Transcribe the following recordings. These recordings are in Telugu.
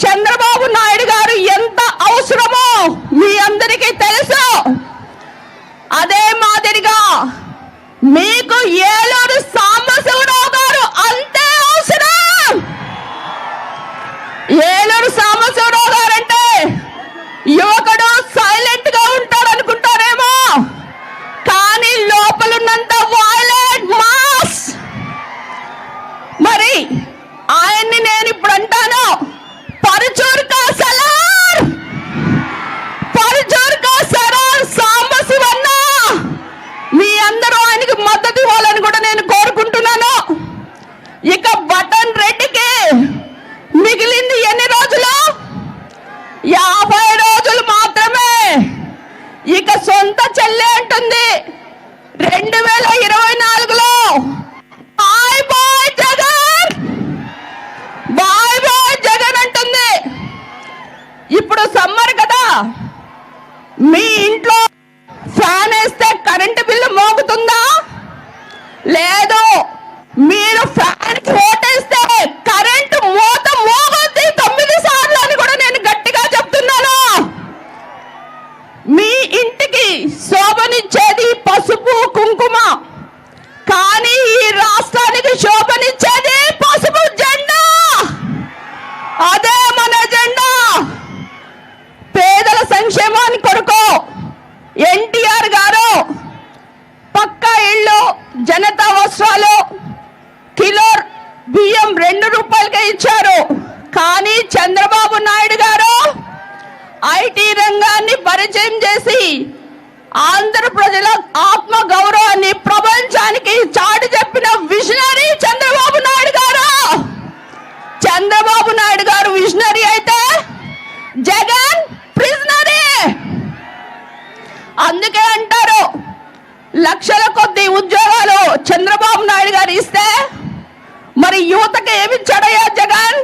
చంద్రబాబు నాయుడు గారు ఎంత అవసరమో మీ అందరికీ తెలుసు. అదే మాదిరిగా మీకు ఏలూరు సాంబశివరావు గారు అంతే అవసరం. ఏలూరు సాంబశివరావు గారు అంటే యువ లేదు. మీరు ఫ్యాన్కి ఓటే ఐటీ రంగాన్ని పరిచయం చేసి ఆంధ్ర ప్రజల ఆత్మ గౌరవాన్ని ప్రపంచానికి చాటి చెప్పిన విజనరీ చంద్రబాబు నాయుడు గారు. చంద్రబాబు నాయుడు గారు విజనరీ అయితే జగన్ ప్రిజనరీ. అందుకే అంటారు లక్షల కొద్ది ఉద్యోగాలు చంద్రబాబు నాయుడు గారు ఇస్తే మరి యువతకి ఏమిచ్చాడయ్యా జగన్?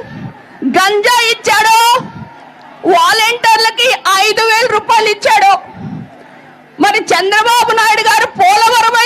గంజా ఇచ్చాడు. వాలంటీర్లకి ఐదు వేల రూపాయలు ఇచ్చాడు. మరి చంద్రబాబు నాయుడు గారు పోలవరం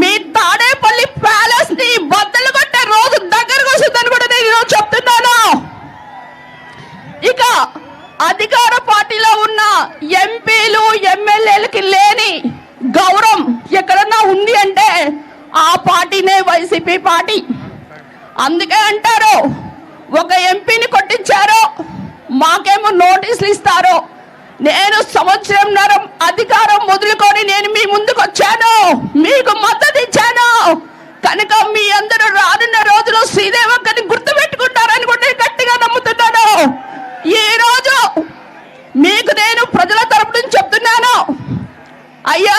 మీ తాడేపల్లి ప్యాలెస్ని బద్దలు కొట్టే రోజు దగ్గరకు వస్తుందని కూడా నేను చెప్తున్నాను. ఇక అధికార పార్టీలో ఉన్న ఎంపీలు ఎమ్మెల్యేలకి లేని గౌరవం ఎక్కడన్నా ఉంది అంటే ఆ పార్టీనే వైసీపీ పార్టీ. అందుకే అంటారు ఒక ఎంపీని కొట్టించారో మాకేమో నోటీసులు ఇస్తారో. నేను సంవత్సరంన్నర అధికారం మొదలుకొని నేను మీ ముందుకు వచ్చాను. మీకు మద్దతు ఇచ్చాను కనుక మీ అందరూ రానున్న రోజులు శ్రీదేవక్కని గుర్తుపెట్టుకుంటారా కూడా నేను గట్టిగా నమ్ముతున్నాను ఈ రోజు మీకు నేను ప్రజల తరపు నుంచి చెప్తున్నాను అయ్యా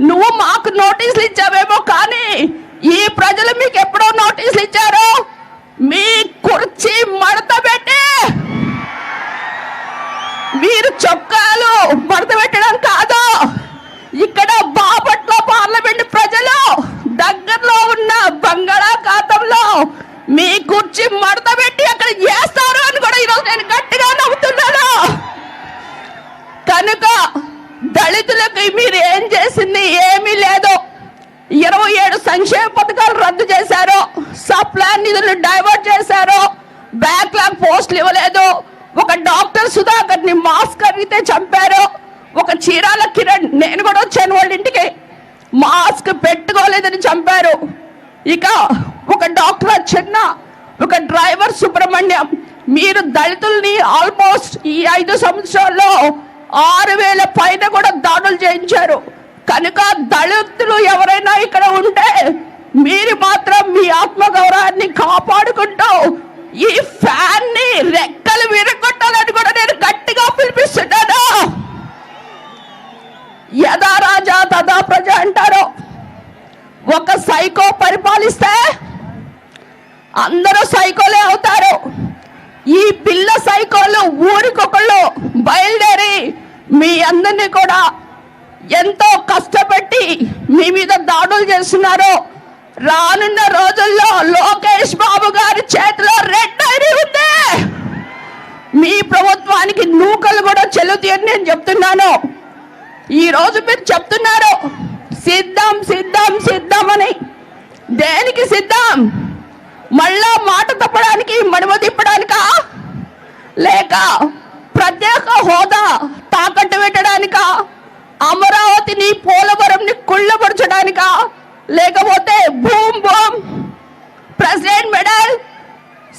నువ్వు మాకు నోటీసులు ఇచ్చావేమో కానీ ఈ ప్రజలు మీకు ఎప్పుడో నోటీసులు ఇచ్చారు మీ కుర్చీ మడత పెట్టి మీరు చొక్కాలు మడత పెట్టడం కాదు. ఇక్కడ బాపట్ల పార్లమెంట్ ప్రజలు దగ్గరలో ఉన్న బంగాళాఖాతంలో మీ కుర్చీ మడత పెట్టి అక్కడ చేస్తారు అని కూడా ఈరోజు నేను గట్టిగా నవ్వుతున్నాను. కనుక దళితులకు మీరు ఏం చేసింది ఏమీ లేదు. ఇరవై ఏడు సంక్షేమ పథకాలు రద్దు చేశారు. సప్లాన్ నిధులు డైవర్ట్ చేశారు. బ్యాక్లాగ్ పోస్టులు ఇవ్వలేదు. ఒక డాక్టర్ సుధాకర్ని మాస్క్ అడిగితే చంపారు. ఒక చీరాల కిరణ్ నేను కూడా వచ్చాను వాళ్ళ ఇంటికి. మాస్క్ పెట్టుకోలేదని చంపారు. ఇక ఒక డాక్టర్ చిన్న ఒక డ్రైవర్ సుబ్రహ్మణ్యం. మీరు దళితుల్ని ఆల్మోస్ట్ ఈ ఐదు సంవత్సరాల్లో ఆరు వేల పైన కూడా దాడులు చేయించారు. కనుక దళితులు ఎవరైనా ఇక్కడ ఉంటే మీరు మాత్రం మీ ఆత్మగౌరవాన్ని కాపాడుకుంటూ ఈ ఫ్యాన్ని రెక్ రెక్కలు విరగొట్టాలని కూడా నేను గట్టిగా పిలిపిస్తున్నాను యథా తదా ప్రజ అంటారు? ఒక సైకో పరిపాలిస్తే అందరూ సైకోలే అవుతారు. ఈ పిల్ల సైకోలు ఊరికొకళ్ళు బయలుదేరి మీ అందరినీ కూడా ఎంతో కష్టపెట్టి మీ మీద దాడులు చేస్తున్నారు. రానున్న రోజుల్లో లోకేష్ బాబు గారి చేతిలో రెడ్ ఐడి ఉంది. మీ ప్రభుత్వానికి నూకలు కూడా చెల్లుతాయని నేను చెప్తున్నాను. ఈ రోజు మీరు చెప్తున్నారు సిద్ధం సిద్ధం సిద్ధం అని. దేనికి సిద్ధం? మళ్ళా మాట తప్పడానికి మడమ తిప్పడానికా? లేక ప్రత్యేక హోదా తాకట్టు పెట్టడానికా? అమరావతిని పోలవరంని కుళ్ళపరచడానికా లేకపోతే boom boom president medal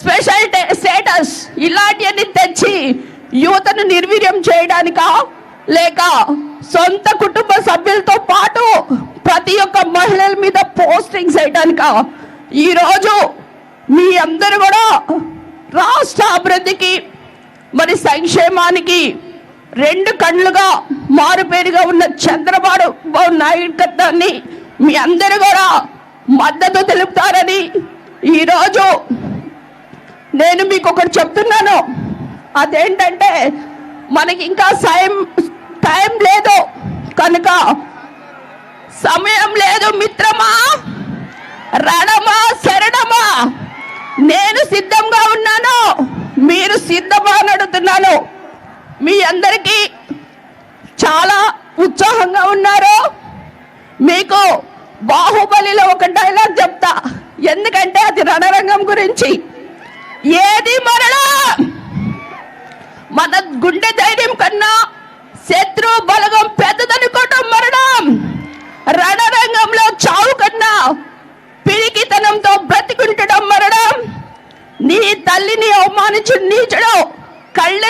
special status ఇలాంటివన్నీ తెచ్చి యువతను నిర్వీర్యం చేయడానికా? లేక సొంత కుటుంబ సభ్యులతో పాటు ప్రతి ఒక్క మహిళల మీద పోస్టింగ్స్ చేయడానిక. ఈరోజు మీ అందరూ కూడా రాష్ట్ర అభివృద్ధికి మరి సంక్షేమానికి రెండు కళ్ళుగా మారుపేరుగా ఉన్న చంద్రబాబు బాబు నాయుడు మీ అందరూ కూడా మద్దతు తెలుపుతారని ఈరోజు నేను మీకు ఒకటి చెప్తున్నాను. అదేంటంటే మనకి ఇంకా సాయం టైం లేదు. కనుక సమయం లేదు మిత్రమా. రణమా శరణమా. నేను సిద్ధంగా ఉన్నాను. మీరు సిద్ధమా నడుతున్నాను. మీ అందరికీ చాలా ఉత్సాహంగా ఉన్నారు. మీకు బాహుబలిలో ఒక డైలాగ్ చెప్తా. ఎందుకంటే అది రణరంగం గురించి. ఏది మరణ మన గుండె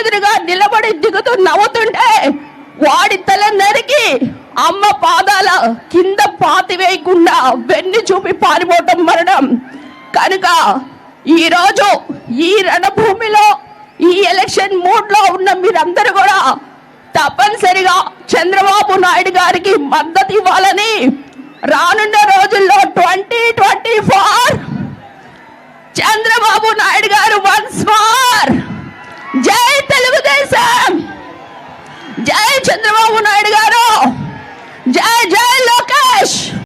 ఎదురుగా నిలబడి దిగుతూ నవ్వుతుంటే వాడి తల నరికి అమ్మ పాదాల కింద పాతి వేయకుండా వెన్ను చూపి పారిపోవటం మరణం. కనుక ఈరోజు ఈ రణభూమిలో ఈ ఎలక్షన్ మూడ్లో ఉన్న మీరందరూ కూడా తప్పనిసరిగా చంద్రబాబు నాయుడు గారికి మద్దతు ఇవ్వాలని రానున్న రోజుల్లో twenty twenty four Chandrababu Naidu garu once more. జై జై చంద్రబాబు నాయుడు గారు. జై జై లోకేష్.